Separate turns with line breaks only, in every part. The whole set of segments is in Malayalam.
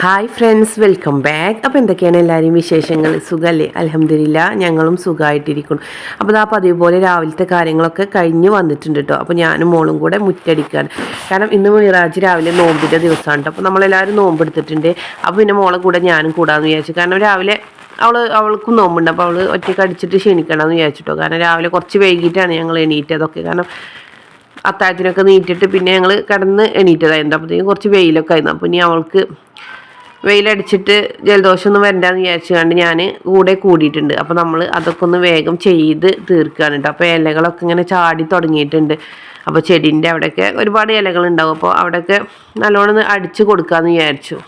ഹായ് ഫ്രണ്ട്സ് വെൽക്കം ബാക്ക് അപ്പോൾ എന്തൊക്കെയാണ് എല്ലാവരും വിശേഷങ്ങൾ? സുഖമല്ലേ അലഹമില്ല ഞങ്ങളും സുഖമായിട്ടിരിക്കുന്നു അപ്പോൾ ആ പതിവ് പോലെ രാവിലത്തെ കാര്യങ്ങളൊക്കെ കഴിഞ്ഞ് വന്നിട്ടുണ്ട് കേട്ടോ അപ്പോൾ ഞാനും മോളും കൂടെ മുറ്റടിക്കുകയാണ് കാരണം ഇന്ന് മിറാജ് രാവിലെ നോമ്പിന്റെ ദിവസമാണ് കേട്ടോ അപ്പോൾ നമ്മളെല്ലാവരും നോമ്പ് എടുത്തിട്ടുണ്ട്. അപ്പോൾ പിന്നെ മോളെ കൂടെ ഞാനും കൂടാമെന്ന് വിചാരിച്ചു. കാരണം രാവിലെ അവൾ അവൾക്കും നോമ്പുണ്ട്. അപ്പോൾ അവൾ ഒറ്റയ്ക്ക് അടിച്ചിട്ട് ക്ഷണിക്കണമെന്ന് വിചാരിച്ചിട്ടോ. കാരണം രാവിലെ കുറച്ച് വൈകിട്ടാണ് ഞങ്ങൾ എണീറ്റതൊക്കെ. കാരണം അത്താഴത്തിനൊക്കെ നീറ്റിട്ട് പിന്നെ ഞങ്ങൾ കിടന്ന് എണീറ്റതായിരുന്നു. അപ്പോഴത്തേക്കും കുറച്ച് വെയിലൊക്കെ ആയിരുന്നു. അപ്പോൾ ഇനി അവൾക്ക് വെയിലടിച്ചിട്ട് ജലദോഷമൊന്നും വരണ്ടെന്ന് വിചാരിച്ചുകൊണ്ട് ഞാൻ കൂടെ കൂടിയിട്ടുണ്ട്. അപ്പോൾ നമ്മൾ അതൊക്കെ ഒന്ന് വേഗം ചെയ്ത് തീർക്കുകയാണ് കേട്ടോ അപ്പോൾ ഇലകളൊക്കെ ഇങ്ങനെ ചാടി തുടങ്ങിയിട്ടുണ്ട്. അപ്പോൾ ചെടീന്റെ അവിടെയൊക്കെ ഒരുപാട് ഇലകളുണ്ടാവും. അപ്പോൾ അവിടെയൊക്കെ നല്ലോണം അടിച്ച് കൊടുക്കാമെന്ന് വിചാരിച്ചു.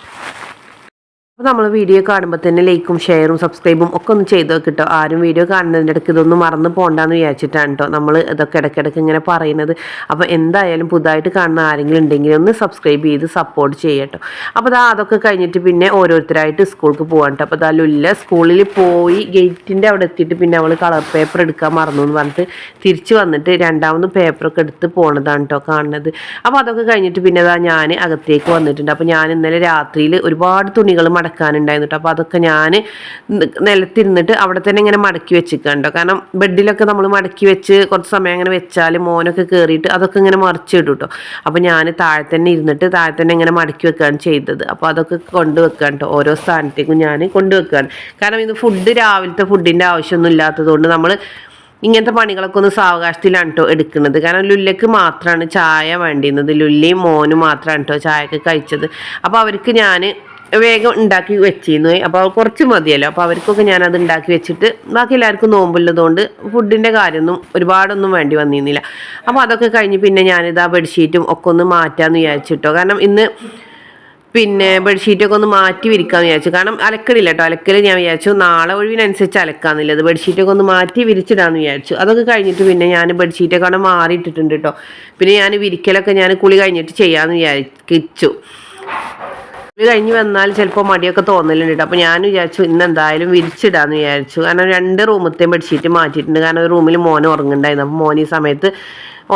അപ്പോൾ നമ്മൾ വീഡിയോ കാണുമ്പോൾ തന്നെ ലൈക്കും ഷെയറും സബ്സ്ക്രൈബും ഒക്കെ ഒന്ന് ചെയ്ത് വെക്കട്ടോ ആരും വീഡിയോ കാണുന്നതിന്റെ ഇടയ്ക്ക് ഇതൊന്നും മറന്ന് പോകണ്ടെന്ന് വിചാരിച്ചിട്ടാണ് കേട്ടോ നമ്മൾ ഇതൊക്കെ ഇടയ്ക്കിടയ്ക്ക് ഇങ്ങനെ പറയുന്നത്. അപ്പോൾ എന്തായാലും പുതുതായിട്ട് കാണുന്ന ആരെങ്കിലും ഉണ്ടെങ്കിൽ ഒന്ന് സബ്സ്ക്രൈബ് ചെയ്ത് സപ്പോർട്ട് ചെയ്യട്ടോ അപ്പോൾ അതാ അതൊക്കെ കഴിഞ്ഞിട്ട് പിന്നെ ഓരോരുത്തരായിട്ട് സ്കൂൾക്ക് പോകാൻ കേട്ടോ അപ്പോൾ ദാ ലുല്ല സ്കൂളിൽ പോയി ഗേറ്റിന്റെ അവിടെ എത്തിയിട്ട് പിന്നെ അവൾ കളർ പേപ്പർ എടുക്കാൻ മറന്നു എന്ന് പറഞ്ഞിട്ട് തിരിച്ച് വന്നിട്ട് രണ്ടാമത് പേപ്പറൊക്കെ എടുത്ത് പോണതാണ് കേട്ടോ കാണുന്നത്. അപ്പോൾ അതൊക്കെ കഴിഞ്ഞിട്ട് പിന്നെ അതാ ഞാൻ അകത്തേക്ക് വന്നിട്ടുണ്ട്. അപ്പോൾ ഞാൻ ഇന്നലെ രാത്രിയിൽ ഒരുപാട് തുണികൾ മടക്കാനുണ്ടായിരുന്നു അപ്പോൾ അതൊക്കെ ഞാൻ നിലത്തിരുന്നിട്ട് അവിടെ തന്നെ ഇങ്ങനെ മടക്കി വെച്ചിട്ടുണ്ടോ കാരണം ബെഡിലൊക്കെ നമ്മൾ മടക്കി വെച്ച് കുറച്ച് സമയം അങ്ങനെ വെച്ചാൽ മോനൊക്കെ കയറിയിട്ട് അതൊക്കെ ഇങ്ങനെ മറിച്ചിടും കേട്ടോ അപ്പോൾ ഞാൻ താഴെ തന്നെ ഇരുന്നിട്ട് താഴെ തന്നെ ഇങ്ങനെ മടക്കി വെക്കുകയാണ് ചെയ്തത്. അപ്പോൾ അതൊക്കെ കൊണ്ടുവെക്കാൻ കേട്ടോ ഓരോ സ്ഥാനത്തേക്കും ഞാൻ കൊണ്ടുവെക്കുകയാണ് കാരണം ഇത് ഫുഡ് രാവിലത്തെ ഫുഡിന്റെ ആവശ്യമൊന്നും ഇല്ലാത്തതുകൊണ്ട് നമ്മൾ ഇങ്ങനത്തെ പണികളൊക്കെ ഒന്ന് സാവകാശത്തിലാണ് കേട്ടോ എടുക്കുന്നത്. കാരണം ലുല്ലക്ക് മാത്രമാണ് ചായ വേണ്ടിയിരുന്നത്. ലുല്ലയും മോനും മാത്രമാണ് കേട്ടോ ചായയൊക്കെ കഴിച്ചത്. അപ്പോൾ അവർക്ക് ഞാൻ വേഗം ഉണ്ടാക്കി വെച്ചിരുന്നു. അപ്പോൾ കുറച്ച് മതിയല്ലോ. അപ്പോൾ അവർക്കൊക്കെ ഞാനത് ഉണ്ടാക്കി വെച്ചിട്ട് ബാക്കി എല്ലാവർക്കും നോമ്പുള്ളതുകൊണ്ട് ഫുഡിന്റെ കാര്യമൊന്നും ഒരുപാടൊന്നും വേണ്ടി വന്നിരുന്നില്ല. അപ്പോൾ അതൊക്കെ കഴിഞ്ഞ് പിന്നെ ഞാനിതാ ബെഡ്ഷീറ്റും ഒക്കെ ഒന്ന് മാറ്റാമെന്ന് വിചാരിച്ചിട്ടോ. കാരണം ഇന്ന് പിന്നെ ബെഡ്ഷീറ്റൊക്കെ ഒന്ന് മാറ്റി വിരിക്കാന്ന് വിചാരിച്ചു. കാരണം അലക്കലില്ല കേട്ടോ അലക്കൽ ഞാൻ വിചാരിച്ചു നാളെ ഒഴിവിനനുസരിച്ച് അലക്കാന്നില്ലത് ബെഡ്ഷീറ്റൊക്കെ ഒന്ന് മാറ്റി വിരിച്ചിടാന്ന് വിചാരിച്ചു. അതൊക്കെ കഴിഞ്ഞിട്ട് പിന്നെ ഞാൻ ബെഡ്ഷീറ്റൊക്കെ അവിടെ മാറിയിട്ടിട്ടുണ്ട് കേട്ടോ പിന്നെ ഞാൻ വിരിക്കലൊക്കെ ഞാൻ കുളി കഴിഞ്ഞിട്ട് ചെയ്യാമെന്ന് വിചാരിച്ചു. കുളി കഴിഞ്ഞ് വന്നാൽ ചിലപ്പോൾ മടിയൊക്കെ തോന്നലുണ്ട്. കേട്ടോ അപ്പോൾ ഞാൻ വിചാരിച്ചു ഇന്ന് എന്തായാലും വിരിച്ചിടാന്ന് വിചാരിച്ചു. കാരണം രണ്ട് റൂമത്തെയും ബെഡ്ഷീറ്റ് മാറ്റിയിട്ടുണ്ട്. കാരണം ഒരു റൂമിൽ മോനെ ഉറങ്ങുന്നുണ്ടായിരുന്നു. അപ്പോൾ മോൻ ഈ സമയത്ത്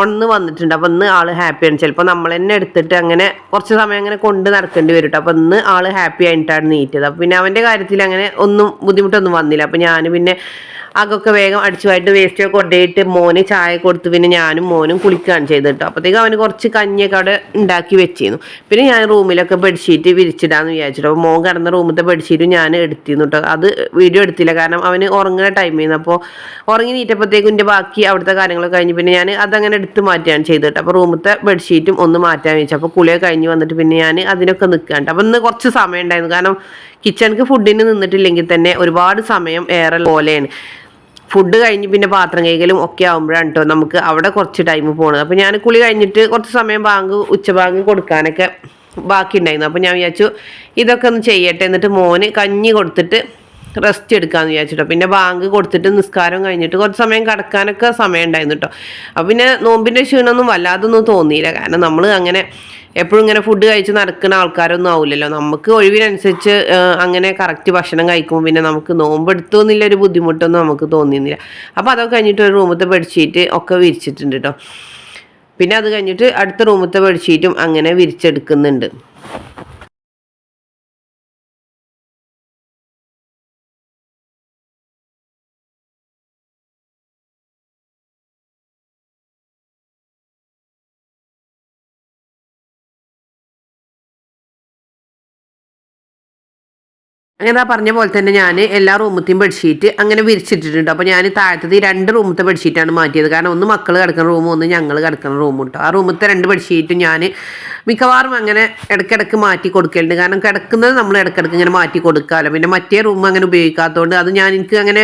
ഒന്ന് വന്നിട്ടുണ്ട്. അപ്പോൾ ഇന്ന് ആൾ ഹാപ്പിയാണ് ചിലപ്പോൾ നമ്മൾ തന്നെ എടുത്തിട്ട് അങ്ങനെ കുറച്ച് സമയം അങ്ങനെ കൊണ്ട് നടക്കേണ്ടി വരും കേട്ടോ അപ്പോൾ ഇന്ന് ആൾ ഹാപ്പി ആയിട്ടാണ് നീറ്റത് അപ്പോൾ പിന്നെ അവന്റെ കാര്യത്തിൽ അങ്ങനെ ഒന്നും ബുദ്ധിമുട്ടൊന്നും വന്നില്ല. അപ്പോൾ ഞാൻ പിന്നെ അകൊക്കെ വേഗം അടിച്ചുമായിട്ട് വേസ്റ്റ് ഒക്കെ കൊണ്ടുപോയിട്ട് മോന് ചായ കൊടുത്ത് പിന്നെ ഞാനും മോനും കുളിക്കുകയാണ് ചെയ്തത് കേട്ടോ. അപ്പോഴത്തേക്കും അവന് കുറച്ച് കഞ്ഞിയൊക്കെ അവിടെ ഉണ്ടാക്കി വെച്ചിരുന്നു. പിന്നെ ഞാൻ റൂമിലൊക്കെ ബെഡ്ഷീറ്റ് വിരിച്ചിടാന്ന് വിചാരിച്ചിട്ട് അപ്പോൾ മോൻ കിടന്ന റൂമിലത്തെ ബെഡ്ഷീറ്റ് ഞാൻ എടുത്തിരുന്നു കേട്ടോ. അത് വീഡിയോ എടുത്തില്ല. കാരണം അവന് ഉറങ്ങുന്ന ടൈമിൽ അപ്പോൾ ഉറങ്ങി നീറ്റപ്പോഴത്തേക്കും എന്റെ ബാക്കി അവിടുത്തെ കാര്യങ്ങളൊക്കെ കഴിഞ്ഞ് പിന്നെ ഞാൻ അതങ്ങനെ എടുത്ത് മാറ്റുകയാണ് ചെയ്തത് കേട്ടോ. അപ്പോൾ റൂമിലത്തെ ബെഡ്ഷീറ്റും ഒന്ന് മാറ്റാൻ വെച്ചു അപ്പോൾ കുളിയൊക്കെ കഴിഞ്ഞ് വന്നിട്ട് പിന്നെ ഞാൻ അതിനൊക്കെ നിൽക്കുകയാണ് അപ്പോൾ ഇന്ന് കുറച്ച് സമയം ഉണ്ടായിരുന്നു കാരണം കിച്ചണിക്ക് ഫുഡിന് നിന്നിട്ടില്ലെങ്കിൽ തന്നെ ഒരുപാട് സമയം ഏറെ പോലെയാണ് ഫുഡ് കഴിഞ്ഞ് പിന്നെ പാത്രം കൈകലും ഒക്കെ ആകുമ്പോഴാണ് കേട്ടോ നമുക്ക് അവിടെ കുറച്ച് ടൈം പോകണത് അപ്പോൾ ഞാൻ കുളി കഴിഞ്ഞിട്ട് കുറച്ച് സമയം ബാങ്ക് ഉച്ചബാങ്ക് കൊടുക്കാനൊക്കെ ബാക്കി ഉണ്ടായിരുന്നു അപ്പോൾ ഞാൻ വിചാരിച്ചു ഇതൊക്കെ ഒന്ന് ചെയ്യട്ടെ എന്നിട്ട് മോന് കഞ്ഞി കൊടുത്തിട്ട് റെസ്റ്റ് എടുക്കാമെന്ന് വിചാരിച്ചിട്ടോ. പിന്നെ ബാങ്ക് കൊടുത്തിട്ട് നിസ്കാരം കഴിഞ്ഞിട്ട് കുറച്ച് സമയം കിടക്കാനൊക്കെ സമയം ഉണ്ടായിരുന്നു കേട്ടോ അപ്പം പിന്നെ നോമ്പിന്റെ ക്ഷീണമൊന്നും വല്ലാതൊന്നും തോന്നിയില്ല. കാരണം നമ്മൾ അങ്ങനെ എപ്പോഴും ഇങ്ങനെ ഫുഡ് കഴിച്ച് നടക്കുന്ന ആൾക്കാരൊന്നും ആവില്ലല്ലോ നമുക്ക് ഒഴിവിനനുസരിച്ച് അങ്ങനെ കറക്റ്റ് ഭക്ഷണം കഴിക്കുമ്പോൾ പിന്നെ നമുക്ക് നോമ്പെടുത്തു എന്നുള്ള ഒരു ബുദ്ധിമുട്ടൊന്നും നമുക്ക് തോന്നിയിരുന്നില്ല അപ്പോൾ അതൊക്കെ കഴിഞ്ഞിട്ട് ഒരു റൂമത്തെ ബെഡ്ഷീറ്റ് ഒക്കെ വിരിച്ചിട്ടുണ്ട് കേട്ടോ പിന്നെ അത് കഴിഞ്ഞിട്ട് അടുത്ത റൂമത്തെ ബെഡ്ഷീറ്റും അങ്ങനെ വിരിച്ചെടുക്കുന്നുണ്ട്. അങ്ങനെ ആ പറഞ്ഞ പോലെ തന്നെ ഞാൻ എല്ലാ റൂമത്തെയും ബെഡ്ഷീറ്റ് അങ്ങനെ വിരിച്ചിട്ടിട്ടുണ്ട്. അപ്പോൾ ഞാൻ താഴത്തത് ഈ രണ്ട് റൂമത്തെ ബെഡ്ഷീറ്റാണ് മാറ്റിയത്. കാരണം ഒന്ന് മക്കൾ കിടക്കുന്ന റൂമും ഒന്ന് ഞങ്ങൾ കിടക്കുന്ന റൂമും കേട്ടോ ആ റൂമത്തെ രണ്ട് ബെഡ്ഷീറ്റും ഞാൻ മിക്കവാറും അങ്ങനെ ഇടയ്ക്കിടയ്ക്ക് മാറ്റി കൊടുക്കലുണ്ട്. കാരണം കിടക്കുന്നത് നമ്മൾ ഇടയ്ക്കിടയ്ക്ക് ഇങ്ങനെ മാറ്റി കൊടുക്കാമല്ലോ പിന്നെ മറ്റേ റൂം അങ്ങനെ ഉപയോഗിക്കാത്തതുകൊണ്ട് അത് ഞാൻ എനിക്ക് അങ്ങനെ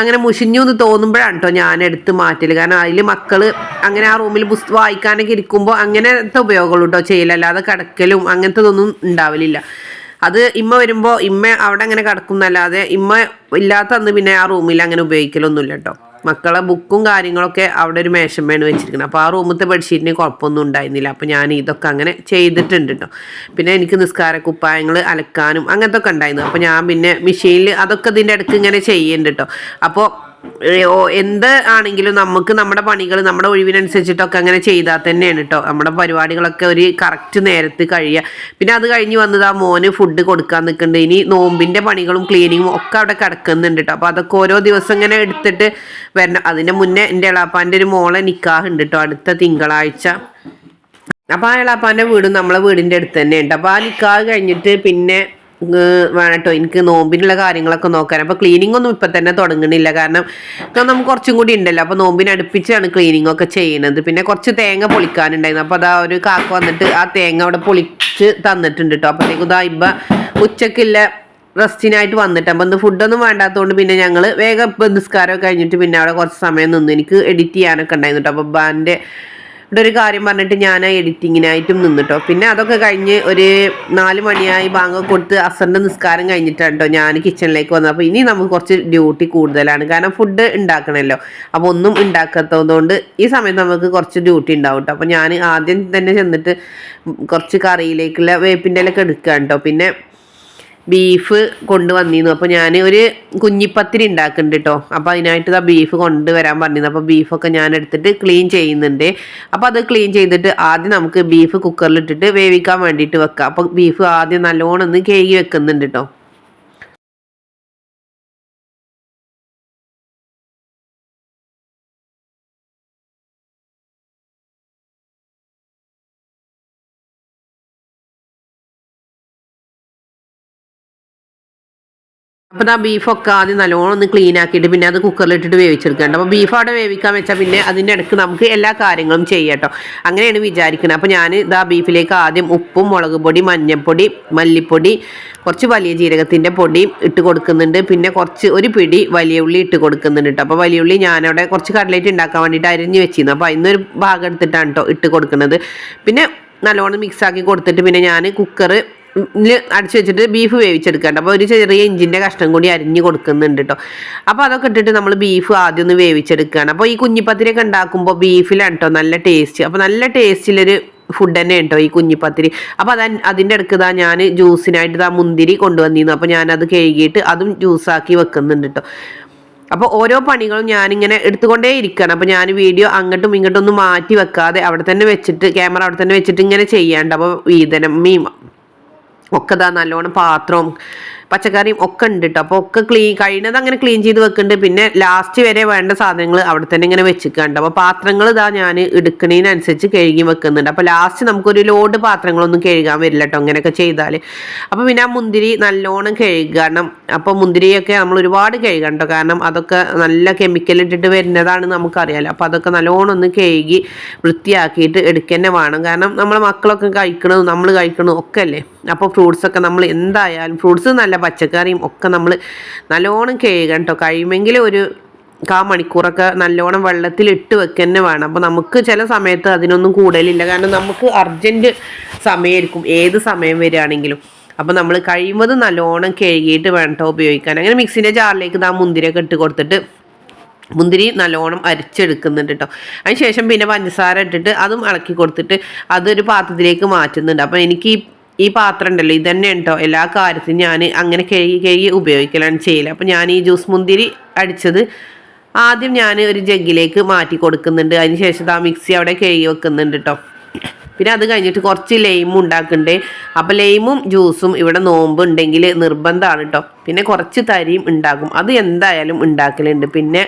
അങ്ങനെ മുഷിഞ്ഞു എന്ന് തോന്നുമ്പോഴാണ് കേട്ടോ ഞാൻ എടുത്ത് മാറ്റൽ കാരണം അതിൽ മക്കൾ അങ്ങനെ ആ റൂമിൽ പുസ്തകം വായിക്കാനൊക്കെ ഇരിക്കുമ്പോൾ അങ്ങനത്തെ ഉപയോഗമുള്ളൂ കേട്ടോ ചെയ്യലല്ലാതെ കിടക്കലും അങ്ങനത്തെ ഇതൊന്നും ഉണ്ടാവലില്ല. അത് ഇമ്മ വരുമ്പോ ഇമ്മ അവിടെ അങ്ങനെ കിടക്കുന്നല്ലാതെ ഇമ്മ ഇല്ലാത്ത അന്ന് പിന്നെ ആ റൂമിൽ അങ്ങനെ ഉപയോഗിക്കലൊന്നുമില്ല കേട്ടോ മക്കളെ ബുക്കും കാര്യങ്ങളൊക്കെ അവിടെ ഒരു മേശമ്മയാണ് വെച്ചിരിക്കണം. അപ്പോൾ ആ റൂമത്തെ ബെഡ്ഷീറ്റിന് കുഴപ്പമൊന്നും ഉണ്ടായിരുന്നില്ല. അപ്പോൾ ഞാൻ ഇതൊക്കെ അങ്ങനെ ചെയ്തിട്ടുണ്ട് കേട്ടോ പിന്നെ എനിക്ക് നിസ്കാര കുപ്പായങ്ങൾ അലക്കാനും അങ്ങനത്തെ ഒക്കെ ഉണ്ടായിരുന്നു. അപ്പോൾ ഞാൻ പിന്നെ മെഷീനിൽ അതൊക്കെ ഇതിന്റെ ഇടയ്ക്ക് ഇങ്ങനെ ചെയ്യുന്നുണ്ട് കേട്ടോ അപ്പോൾ എന്ത് ആണെങ്കിലും നമുക്ക് നമ്മുടെ പണികൾ നമ്മുടെ ഒഴിവിനനുസരിച്ചിട്ടൊക്കെ അങ്ങനെ ചെയ്താൽ തന്നെയാണ് കേട്ടോ നമ്മുടെ പരിപാടികളൊക്കെ ഒരു കറക്റ്റ് നേരത്ത് കഴിയുക. പിന്നെ അത് കഴിഞ്ഞ് വന്നത് ആ മോന് ഫുഡ് കൊടുക്കാൻ നിൽക്കുന്നുണ്ട്. ഇനി നോമ്പിന്റെ പണികളും ക്ലീനിങ്ങും ഒക്കെ അവിടെ കിടക്കുന്നുണ്ട് കേട്ടോ അപ്പോൾ അതൊക്കെ ഓരോ ദിവസം ഇങ്ങനെ എടുത്തിട്ട് വരണം. അതിന്റെ മുന്നേ എന്റെ ഇളാപ്പാന്റെ ഒരു മോളെ നിക്കാഹ് ഉണ്ട് കേട്ടോ അടുത്ത തിങ്കളാഴ്ച. അപ്പോൾ ആ ഇളാപ്പാന്റെ വീടും നമ്മളെ വീടിന്റെ അടുത്ത് തന്നെ ഉണ്ട് അപ്പോൾ ആ നിക്കാഹ് കഴിഞ്ഞിട്ട് പിന്നെ വേണം കേട്ടോ എനിക്ക് നോമ്പിനുള്ള കാര്യങ്ങളൊക്കെ നോക്കാൻ. അപ്പോൾ ക്ലീനിങ് ഒന്നും ഇപ്പം തന്നെ തുടങ്ങണില്ല. കാരണം നമുക്ക് കുറച്ചും കൂടി ഉണ്ടല്ലോ. അപ്പോൾ നോമ്പിന് അടുപ്പിച്ചാണ് ക്ലീനിങ് ഒക്കെ ചെയ്യുന്നത് പിന്നെ കുറച്ച് തേങ്ങ പൊളിക്കാനുണ്ടായിരുന്നു. അപ്പോൾ അതാ ഒരു കാക്ക വന്നിട്ട് ആ തേങ്ങ അവിടെ പൊളിച്ച് തന്നിട്ടുണ്ട് കേട്ടോ അപ്പോഴത്തേക്കും ഇതാ ഇപ്പം ഉച്ചക്കില്ല റെസ്റ്റിനായിട്ട് വന്നിട്ട്. അപ്പം ഇന്ന് ഫുഡൊന്നും വേണ്ടാത്തതുകൊണ്ട് പിന്നെ ഞങ്ങൾ വേഗം നിസ്കാരം കഴിഞ്ഞിട്ട് പിന്നെ അവിടെ കുറച്ച് സമയം നിന്നു എനിക്ക് എഡിറ്റ് ചെയ്യാനൊക്കെ ഉണ്ടായിരുന്നു കേട്ടോ അപ്പോൾ ബാന്റെ ഇവിടെ ഒരു കാര്യം പറഞ്ഞിട്ട് ഞാൻ എഡിറ്റിങ്ങിനായിട്ടും നിന്നിട്ടോ. പിന്നെ അതൊക്കെ കഴിഞ്ഞ് ഒരു നാല് മണിയായി ബാങ്ക് കൊടുത്ത് അസറിന്റെ നിസ്കാരം കഴിഞ്ഞിട്ടാണ് കേട്ടോ ഞാൻ കിച്ചണിലേക്ക് വന്നത്. അപ്പോൾ ഇനി നമുക്ക് കുറച്ച് ഡ്യൂട്ടി കൂടുതലാണ്. കാരണം ഫുഡ് ഉണ്ടാക്കണമല്ലോ അപ്പോൾ ഒന്നും ഉണ്ടാക്കാത്തതുകൊണ്ട് ഈ സമയത്ത് നമുക്ക് കുറച്ച് ഡ്യൂട്ടി ഉണ്ടാവും കേട്ടോ അപ്പോൾ ഞാൻ ആദ്യം തന്നെ ചെന്നിട്ട് കുറച്ച് കറിയിലേക്കുള്ള വേപ്പിന്റെ ഇലൊക്കെ എടുക്കുകയാണ് കേട്ടോ പിന്നെ ബീഫ് കൊണ്ടുവന്നിരുന്നു. അപ്പോൾ ഞാൻ ഒരു കുഞ്ഞിപ്പത്തിരി ഉണ്ടാക്കുന്നുണ്ട് കേട്ടോ അപ്പോൾ അതിനായിട്ട് ആ ബീഫ് കൊണ്ടുവരാൻ പറഞ്ഞിരുന്നു. അപ്പോൾ ബീഫൊക്കെ ഞാൻ എടുത്തിട്ട് ക്ലീൻ ചെയ്യുന്നുണ്ട്. അപ്പോൾ അത് ക്ലീൻ ചെയ്തിട്ട് ആദ്യം നമുക്ക് ബീഫ് കുക്കറിലിട്ടിട്ട് വേവിക്കാൻ വേണ്ടിയിട്ട് വെക്കാം. അപ്പോൾ ബീഫ് ആദ്യം നല്ലോണം ഒന്ന് കേകി വെക്കുന്നുണ്ട് കേട്ടോ അപ്പോൾ ആ ബീഫൊക്കെ ആദ്യം നല്ലോണം ഒന്ന് ക്ലീൻ ആക്കിയിട്ട് പിന്നെ അത് കുക്കറിൽ ഇട്ടിട്ട് വേവിച്ചെടുക്കണ്ട. അപ്പോൾ ബീഫ് അവിടെ വേവിക്കാൻ വെച്ചാൽ പിന്നെ അതിന്റെ ഇടയ്ക്ക് നമുക്ക് എല്ലാ കാര്യങ്ങളും ചെയ്യാം കേട്ടോ. അങ്ങനെയാണ് വിചാരിക്കുന്നത് അപ്പോൾ ഞാൻ ഇതാ ബീഫിലേക്ക് ആദ്യം ഉപ്പും മുളക് പൊടി മഞ്ഞൾപ്പൊടി മല്ലിപ്പൊടി കുറച്ച് വലിയ ജീരകത്തിന്റെ പൊടി ഇട്ട് കൊടുക്കുന്നുണ്ട്. പിന്നെ കുറച്ച് ഒരു പിടി വലിയ ഉള്ളി ഇട്ട് കൊടുക്കുന്നുണ്ട് കേട്ടോ. അപ്പോൾ വലിയ ഉള്ളി ഞാനവിടെ കുറച്ച് കടലേറ്റ് ഉണ്ടാക്കാൻ വേണ്ടിയിട്ട് അരിഞ്ഞ് വെച്ചിരുന്നു. അപ്പോൾ അതിന്നൊരു ഭാഗം എടുത്തിട്ടാണ് കേട്ടോ ഇട്ട് കൊടുക്കുന്നത് പിന്നെ നല്ലോണം മിക്സ് ആക്കി കൊടുത്തിട്ട് പിന്നെ ഞാൻ കുക്കർ അടിച്ചു വെച്ചിട്ട് ബീഫ് വേവിച്ചെടുക്കണ്ട. അപ്പോൾ ഒരു ചെറിയ ഇഞ്ചിന്റെ കഷ്ണം കൂടി അരിഞ്ഞ് കൊടുക്കുന്നുണ്ട് കേട്ടോ അപ്പോൾ അതൊക്കെ ഇട്ടിട്ട് നമ്മൾ ബീഫ് ആദ്യം ഒന്ന് വേവിച്ചെടുക്കുകയാണ് അപ്പോൾ ഈ കുഞ്ഞിപ്പത്തിരിയൊക്കെ ഉണ്ടാക്കുമ്പോൾ ബീഫിലാണ് കേട്ടോ നല്ല ടേസ്റ്റ് അപ്പോൾ നല്ല ടേസ്റ്റിലൊരു ഫുഡ് തന്നെ കേട്ടോ ഈ കുഞ്ഞിപ്പത്തിരി. അപ്പോൾ അത് അതിന്റെ ഇടയ്ക്ക് ഇതാ ഞാൻ ജ്യൂസിനായിട്ട് ഇതാ മുന്തിരി കൊണ്ടുവന്നിരുന്നു അപ്പോൾ ഞാനത് കഴുകിയിട്ട് അതും ജ്യൂസാക്കി വെക്കുന്നുണ്ട് കേട്ടോ അപ്പോൾ ഓരോ പണികളും ഞാനിങ്ങനെ എടുത്തുകൊണ്ടേ ഇരിക്കുകയാണ് അപ്പോൾ ഞാൻ വീഡിയോ അങ്ങോട്ടും ഇങ്ങോട്ടും മാറ്റി വെക്കാതെ അവിടെ തന്നെ വെച്ചിട്ട് ക്യാമറ അവിടെ തന്നെ വെച്ചിട്ട് ഇങ്ങനെ ചെയ്യാണ്ട്. അപ്പോൾ വീതനം മീൻ ഒക്കെ നല്ലോണം പാത്രവും പച്ചക്കറിയും ഒക്കെ ഉണ്ട് കേട്ടോ അപ്പോൾ ഒക്കെ ക്ലീൻ കഴിയുന്നത് അങ്ങനെ ക്ലീൻ ചെയ്ത് വെക്കുന്നുണ്ട് പിന്നെ ലാസ്റ്റ് വരെ വേണ്ട സാധനങ്ങൾ അവിടെ തന്നെ ഇങ്ങനെ വെച്ചിട്ടുണ്ട് അപ്പോൾ പാത്രങ്ങൾ ഇതാ ഞാൻ എടുക്കുന്നതിനനുസരിച്ച് കഴുകി വെക്കുന്നുണ്ട്. അപ്പോൾ ലാസ്റ്റ് നമുക്കൊരു ലോഡ് പാത്രങ്ങളൊന്നും കഴുകാൻ വരില്ല കേട്ടോ അങ്ങനെയൊക്കെ ചെയ്താൽ അപ്പോൾ പിന്നെ ആ മുന്തിരി നല്ലോണം കഴുകണം അപ്പോൾ മുന്തിരിയൊക്കെ നമ്മൾ ഒരുപാട് കഴുകണം കേട്ടോ കാരണം അതൊക്കെ നല്ല കെമിക്കൽ ഇട്ടിട്ട് വരുന്നതാണ് നമുക്കറിയാലോ. അപ്പോൾ അതൊക്കെ നല്ലോണം ഒന്ന് കഴുകി വൃത്തിയാക്കിയിട്ട് എടുക്കന്നെ വേണം. കാരണം നമ്മളെ മക്കളൊക്കെ കഴിക്കണതും നമ്മൾ കഴിക്കണതും ഒക്കെ അല്ലേ? അപ്പോൾ ഫ്രൂട്ട്സൊക്കെ നമ്മൾ എന്തായാലും ഫ്രൂട്ട്സ് നല്ല പച്ചക്കറിയും ഒക്കെ നമ്മൾ നല്ലോണം കഴുകണം കേട്ടോ കഴിയുമെങ്കിൽ ഒരു കാ മണിക്കൂറൊക്കെ നല്ലോണം വെള്ളത്തിൽ ഇട്ട് വെക്കന്നെ വേണം. അപ്പോൾ നമുക്ക് ചില സമയത്ത് അതിനൊന്നും കൂടുതലില്ല കാരണം നമുക്ക് അർജന്റ് സമയമായിരിക്കും ഏത് സമയം വരികയാണെങ്കിലും. അപ്പോൾ നമ്മൾ കഴിയുമ്പോൾ നല്ലോണം കഴുകിയിട്ട് വേണം കേട്ടോ ഉപയോഗിക്കാൻ. അങ്ങനെ മിക്സിന്റെ ജാറിലേക്ക് ആ മുന്തിരിയൊക്കെ ഇട്ട് കൊടുത്തിട്ട് മുന്തിരി നല്ലോണം അരിച്ചെടുക്കുന്നുണ്ട് കേട്ടോ അതിന് ശേഷം പിന്നെ പഞ്ചസാര ഇട്ടിട്ട് അതും ഇളക്കി കൊടുത്തിട്ട് അതൊരു പാത്രത്തിലേക്ക് മാറ്റുന്നുണ്ട്. അപ്പോൾ എനിക്ക് ഈ പാത്രം ഉണ്ടല്ലോ ഇത് തന്നെ കേട്ടോ എല്ലാ കാര്യത്തിനും ഞാൻ അങ്ങനെ കഴുകി കഴുകി ഉപയോഗിക്കലാണ് ചെയ്യൽ. അപ്പം ഞാൻ ഈ ജ്യൂസ് മുന്തിരി അടിച്ചത് ആദ്യം ഞാൻ ഒരു ജഗ്ഗിലേക്ക് മാറ്റി കൊടുക്കുന്നുണ്ട്. അതിന് ശേഷം ആ മിക്സി അവിടെ കഴുകി വെക്കുന്നുണ്ട് കേട്ടോ പിന്നെ അത് കഴിഞ്ഞിട്ട് കുറച്ച് ലൈമും ഉണ്ടാക്കുന്നുണ്ട്. അപ്പോൾ ലൈമും ജ്യൂസും ഇവിടെ നോമ്പ് ഉണ്ടെങ്കിൽ നിർബന്ധമാണ് കേട്ടോ പിന്നെ കുറച്ച് തരിയും ഉണ്ടാക്കും അത് എന്തായാലും ഉണ്ടാക്കലുണ്ട്. പിന്നെ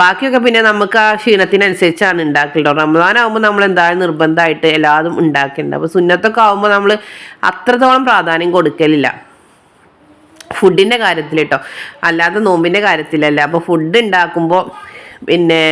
ബാക്കിയൊക്കെ പിന്നെ നമുക്ക് ആ ക്ഷീണത്തിനനുസരിച്ചാണ് ഉണ്ടാക്കലുണ്ടോ റമദാൻ ആകുമ്പോൾ നമ്മൾ എന്തായാലും നിർബന്ധമായിട്ട് എല്ലാതും ഉണ്ടാക്കുന്നുണ്ട് അപ്പോൾ സുന്നത്തൊക്കെ ആകുമ്പോൾ നമ്മൾ അത്രത്തോളം പ്രാധാന്യം കൊടുക്കലില്ല. ഫുഡിന്റെ കാര്യത്തിൽ കേട്ടോ അല്ലാതെ നോമ്പിന്റെ കാര്യത്തിലല്ല. അപ്പോൾ ഫുഡ് ഉണ്ടാക്കുമ്പോൾ പിന്നെ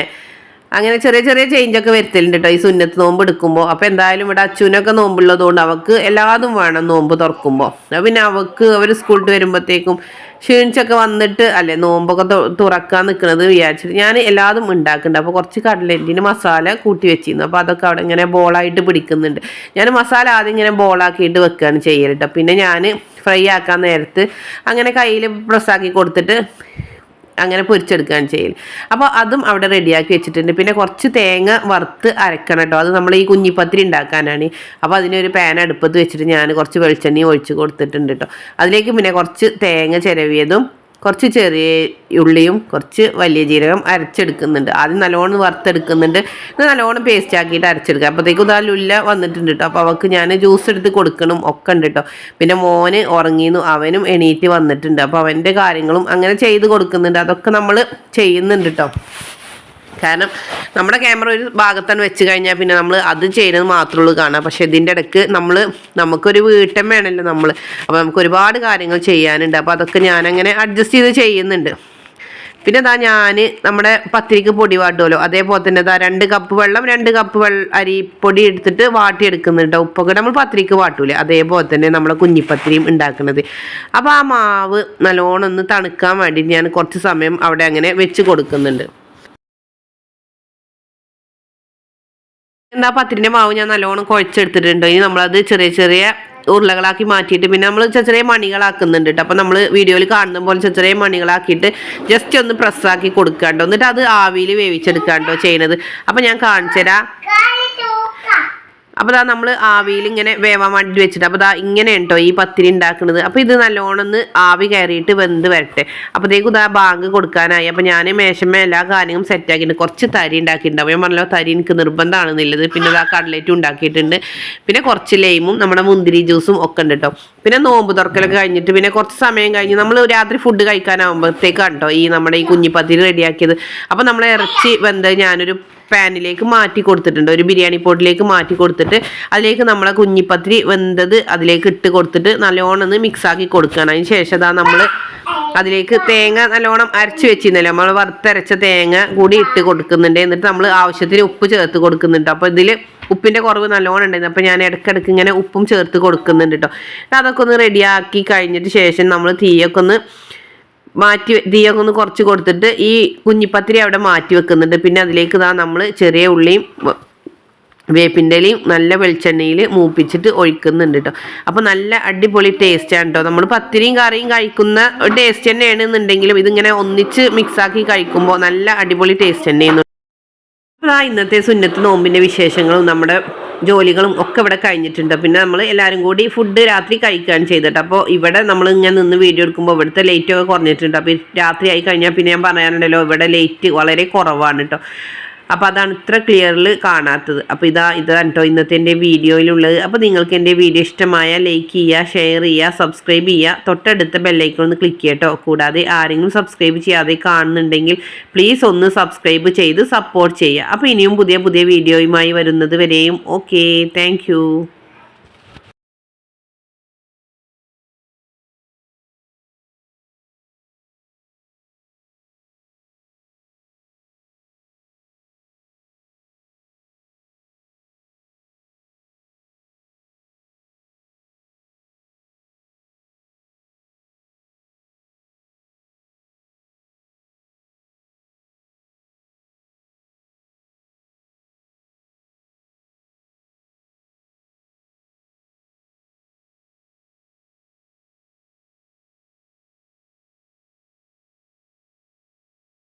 അങ്ങനെ ചെറിയ ചെറിയ ചേഞ്ച് ഒക്കെ വരുത്തലുണ്ട് കേട്ടോ ഈ സുന്നത്ത് നോമ്പ് എടുക്കുമ്പോൾ അപ്പോൾ എന്തായാലും ഇവിടെ അച്ഛനൊക്കെ നോമ്പുള്ളതുകൊണ്ട് അവൾക്ക് എല്ലാതും വേണം നോമ്പ് തുറക്കുമ്പോൾ പിന്നെ അവൾക്ക് അവർ സ്കൂളിൽ വരുമ്പോഴത്തേക്കും ക്ഷീണിച്ചൊക്കെ വന്നിട്ട് അല്ലേ നോമ്പൊക്കെ തുറക്കാൻ നിൽക്കുന്നത് വിചാരിച്ചിട്ട് ഞാൻ എല്ലാതും ഉണ്ടാക്കുന്നുണ്ട്. അപ്പോൾ കുറച്ച് കടലറ്റിന് മസാല കൂട്ടി വെച്ചിരുന്നു. അപ്പോൾ അതൊക്കെ അവിടെ ഇങ്ങനെ ബോളായിട്ട് പിടിക്കുന്നുണ്ട്. ഞാൻ മസാല ആദ്യം ഇങ്ങനെ ബോളാക്കിയിട്ട് വെക്കുകയാണ് ചെയ്യലിട്ടോ പിന്നെ ഞാൻ ഫ്രൈ ആക്കാൻ നേരത്ത് അങ്ങനെ കയ്യിൽ പ്രസ്സാക്കി കൊടുത്തിട്ട് അങ്ങനെ പൊരിച്ചെടുക്കുകയാണ് ചെയ്യൽ അപ്പോൾ അതും അവിടെ റെഡിയാക്കി വെച്ചിട്ടുണ്ട്. പിന്നെ കുറച്ച് തേങ്ങ വറുത്ത് അരക്കണം കേട്ടോ. അത് നമ്മൾ ഈ കുഞ്ഞിപ്പത്തിരി ഉണ്ടാക്കാനാണ്. അപ്പോൾ അതിനൊരു പാൻ അടുപ്പത്ത് വെച്ചിട്ട് ഞാൻ കുറച്ച് വെളിച്ചെണ്ണയും ഒഴിച്ച് കൊടുത്തിട്ടുണ്ട് കേട്ടോ. അതിലേക്ക് പിന്നെ കുറച്ച് തേങ്ങ ചിരവിയതും കുറച്ച് ചെറിയ ഉള്ളിയും കുറച്ച് വലിയ ജീരകം അരച്ചെടുക്കുന്നുണ്ട്. ആദ്യം നല്ലോണം വറുത്തെടുക്കുന്നുണ്ട്. നല്ലോണം പേസ്റ്റ് ആക്കിയിട്ട് അരച്ചെടുക്കുക. അപ്പോഴത്തേക്കും ഇതാ ലുല്ല വന്നിട്ടുണ്ട് കേട്ടോ അപ്പോൾ അവൾക്ക് ഞാൻ ജ്യൂസ് എടുത്ത് കൊടുക്കണം ഒക്കെ ഉണ്ട് കേട്ടോ പിന്നെ മോന് ഉറങ്ങിയിരുന്നു അവനും എണീറ്റ് വന്നിട്ടുണ്ട്. അപ്പോൾ അവന്റെ കാര്യങ്ങളും അങ്ങനെ ചെയ്ത് കൊടുക്കുന്നുണ്ട്. അതൊക്കെ നമ്മൾ ചെയ്യുന്നുണ്ട് കേട്ടോ കാരണം നമ്മുടെ ക്യാമറ ഒരു ഭാഗത്താണ് വെച്ച് കഴിഞ്ഞാൽ പിന്നെ നമ്മൾ അത് ചെയ്യുന്നത് മാത്രമേ ഉള്ളൂ കാണാം. പക്ഷെ ഇതിന്റെ ഇടയ്ക്ക് നമ്മൾ നമുക്കൊരു വീട്ടം വേണമല്ലോ നമ്മൾ അപ്പോൾ നമുക്ക് ഒരുപാട് കാര്യങ്ങൾ ചെയ്യാനുണ്ട്. അപ്പോൾ അതൊക്കെ ഞാനങ്ങനെ അഡ്ജസ്റ്റ് ചെയ്ത് ചെയ്യുന്നുണ്ട്. പിന്നെ ഇതാ ഞാൻ നമ്മുടെ പത്തിരിക്ക് പൊടി വാട്ടുമല്ലോ അതേപോലെ തന്നെ ഇതാ രണ്ട് കപ്പ് വെള്ളം രണ്ട് കപ്പ് വെള്ള അരിപ്പൊടി എടുത്തിട്ട് വാട്ടിയെടുക്കുന്നുണ്ട് ഉപ്പൊക്കെ നമ്മൾ പത്തിരിക്ക് വാട്ടൂലേ. അതേപോലെ തന്നെ നമ്മളെ കുഞ്ഞിപ്പത്തിരിയും ഉണ്ടാക്കുന്നത് അപ്പോൾ ആ മാവ് നല്ലോണം ഒന്ന് തണുക്കാൻ വേണ്ടി ഞാൻ കുറച്ച് സമയം അവിടെ അങ്ങനെ വെച്ച് കൊടുക്കുന്നുണ്ട്. എന്താ പത്തിരിന്റെ മാവ് ഞാൻ നല്ലോണം കുഴച്ചെടുത്തിട്ടുണ്ട്. ഇനി നമ്മളത് ചെറിയ ചെറിയ ഉരുളകളാക്കി മാറ്റിയിട്ട് പിന്നെ നമ്മൾ ചെറിയ ചെറിയ മണികളാക്കുന്നുണ്ട് കേട്ടോ അപ്പോൾ നമ്മൾ വീഡിയോയിൽ കാണുന്ന പോലെ ചെറിയ ചെറിയ മണികളാക്കിയിട്ട് ജസ്റ്റ് ഒന്ന് പ്രസ്സാക്കി കൊടുക്കാണ്ടോ എന്നിട്ട് അത് ആവിയിൽ വേവിച്ചെടുക്കാണ്ടോ ചെയ്യണത്. അപ്പോൾ ഞാൻ കാണിച്ചു തരാം അപ്പോൾ ഇതാ നമ്മൾ ആവിയിൽ ഇങ്ങനെ വേവാൻ വേണ്ടി വെച്ചിട്ട് അപ്പോൾ ഇതാ ഇങ്ങനെ ഉണ്ടോ ഈ പത്തിരി ഉണ്ടാക്കുന്നത് അപ്പോൾ ഇത് നല്ലോണം ഒന്ന് ആവി കയറിയിട്ട് വെന്ത് വരട്ടെ. അപ്പോഴത്തേക്കും ഇതാ ബാങ്ക് കൊടുക്കാനായി. അപ്പോൾ ഞാൻ മേശമ്മ എല്ലാ കാര്യങ്ങളും സെറ്റാക്കിയിട്ടുണ്ട് കുറച്ച് തരി ഉണ്ടാക്കിയിട്ടുണ്ട് അപ്പോൾ ഞാൻ പറഞ്ഞല്ലോ തരി എനിക്ക് നിർബന്ധമാണെന്നുള്ളത്. പിന്നെ ഇതാ കടലേറ്റും ഉണ്ടാക്കിയിട്ടുണ്ട്. പിന്നെ കുറച്ച് ലൈമും നമ്മുടെ മുന്തിരി ജ്യൂസും ഒക്കെ ഉണ്ട് കേട്ടോ പിന്നെ നോമ്പ് തുറക്കലൊക്കെ കഴിഞ്ഞിട്ട് പിന്നെ കുറച്ച് സമയം കഴിഞ്ഞ് നമ്മൾ രാത്രി ഫുഡ് കഴിക്കാനാകുമ്പോഴത്തേക്കാണ് കേട്ടോ ഈ നമ്മുടെ ഈ കുഞ്ഞിപ്പത്തിരി റെഡിയാക്കിയത്. അപ്പം നമ്മൾ ഇറച്ചി വെന്ത് ഞാനൊരു പാനിലേക്ക് മാറ്റി കൊടുത്തിട്ടുണ്ട്. ഒരു ബിരിയാണി പോട്ടിലേക്ക് മാറ്റി കൊടുത്തിട്ട് അതിലേക്ക് നമ്മളെ കുഞ്ഞിപ്പത്തിരി വെന്തത് അതിലേക്ക് ഇട്ട് കൊടുത്തിട്ട് നല്ലോണം ഒന്ന് മിക്സാക്കി കൊടുക്കണം അതിന് ശേഷം അതാ നമ്മൾ അതിലേക്ക് തേങ്ങ നല്ലോണം അരച്ച് വെച്ചിരുന്നല്ലോ? നമ്മൾ വറുത്തരച്ച തേങ്ങ കൂടി ഇട്ട് കൊടുക്കുന്നുണ്ട്. എന്നിട്ട് നമ്മൾ ആവശ്യത്തിന് ഉപ്പ് ചേർത്ത് കൊടുക്കുന്നുണ്ട്. അപ്പോൾ ഇതിൽ ഉപ്പിന്റെ കുറവ് നല്ലോണം ഉണ്ടായിരുന്നു. അപ്പോൾ ഞാൻ ഇടയ്ക്കിടയ്ക്ക് ഇങ്ങനെ ഉപ്പും ചേർത്ത് കൊടുക്കുന്നുണ്ട് കേട്ടോ അതൊക്കെ ഒന്ന് റെഡിയാക്കി കഴിഞ്ഞിട്ട് ശേഷം നമ്മൾ തീയൊക്കെ ഒന്ന് മാറ്റി തീയൊക്കെ ഒന്ന് കുറച്ച് കൊടുത്തിട്ട് ഈ കുഞ്ഞിപ്പത്തിരി അവിടെ മാറ്റി വെക്കുന്നുണ്ട്. പിന്നെ അതിലേക്ക് ഇതാ നമ്മൾ ചെറിയ ഉള്ളിയും വ- വേപ്പിന്റെലയും നല്ല വെളിച്ചെണ്ണയിൽ മൂപ്പിച്ചിട്ട് ഒഴിക്കുന്നുണ്ട് കേട്ടോ അപ്പോൾ നല്ല അടിപൊളി ടേസ്റ്റാണ് കേട്ടോ നമ്മൾ പത്തിരിയും കറിയും കഴിക്കുന്ന ടേസ്റ്റ് തന്നെയാണ് എന്നുണ്ടെങ്കിലും ഇതിങ്ങനെ ഒന്നിച്ച് മിക്സാക്കി കഴിക്കുമ്പോൾ നല്ല അടിപൊളി ടേസ്റ്റ് തന്നെയാണ്. അപ്പോൾ ആ ഇന്നത്തെ സുന്നത്ത് നോമ്പിന്റെ വിശേഷങ്ങളും നമ്മുടെ ജോലികളും ഒക്കെ ഇവിടെ കഴിഞ്ഞിട്ടുണ്ട്. പിന്നെ നമ്മൾ എല്ലാവരും കൂടി ഫുഡ് രാത്രി കഴിക്കുകയാണ് ചെയ്തിട്ട്. അപ്പോൾ ഇവിടെ നമ്മൾ ഇങ്ങനെ നിന്ന് വീഡിയോ എടുക്കുമ്പോൾ ഇവിടുത്തെ ലേറ്റ് ഒക്കെ കുറഞ്ഞിട്ടുണ്ട്. അപ്പോൾ രാത്രി ആയി കഴിഞ്ഞാൽ പിന്നെ ഞാൻ പറയാനുണ്ടല്ലോ ഇവിടെ ലൈറ്റ് വളരെ കുറവാണ് കേട്ടോ അപ്പോൾ അതാണ് ഇത്ര ക്ലിയറിൽ കാണാത്തത്. അപ്പോൾ ഇതാ ഇതാണ് കേട്ടോ ഇന്നത്തെ എന്റെ വീഡിയോയിലുള്ളത്. അപ്പോൾ നിങ്ങൾക്ക് എന്റെ വീഡിയോ ഇഷ്ടമായ ലൈക്ക് ചെയ്യുക ഷെയർ ചെയ്യുക സബ്സ്ക്രൈബ് ചെയ്യുക. തൊട്ടടുത്ത ബെല്ലൈക്കൺ ഒന്ന് ക്ലിക്ക് ചെയ്യട്ടോ. കൂടാതെ ആരെങ്കിലും സബ്സ്ക്രൈബ് ചെയ്യാതെ കാണുന്നുണ്ടെങ്കിൽ പ്ലീസ് ഒന്ന് സബ്സ്ക്രൈബ് ചെയ്ത് സപ്പോർട്ട് ചെയ്യുക. അപ്പോൾ ഇനിയും പുതിയ പുതിയ വീഡിയോയുമായി വരുന്നത് വരെയും. Okay thank